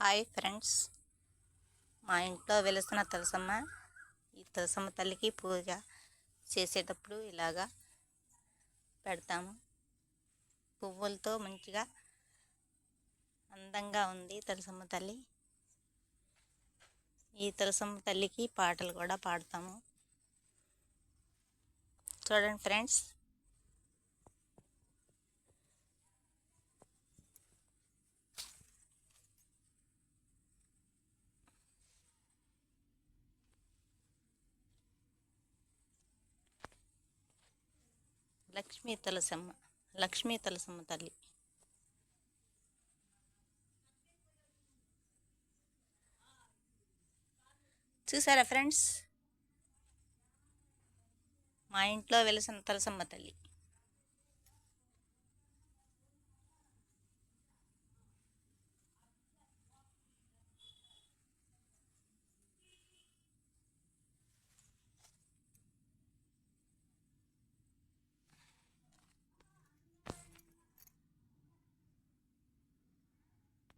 Hi friends. మా ఇంట్లో వెలుసిన తులసమ్మ ఈ తులసమ్మ తల్లికి పూజ చేసేటప్పుడు ఇలాగా పెడతాము. పువ్వులతో మంచిగా అందంగా ఉంది తులసమ్మ తల్లి. ఈ తులసమ్మ తల్లికి పాటలు కూడా పాడతాము. చూడండి ఫ్రెండ్స్ లక్ష్మీ తులసమ్మ లక్ష్మీ తులసమ్మ తల్లి. చూసారా ఫ్రెండ్స్? మా ఇంట్లో వెలిసిన తులసమ్మ తల్లి.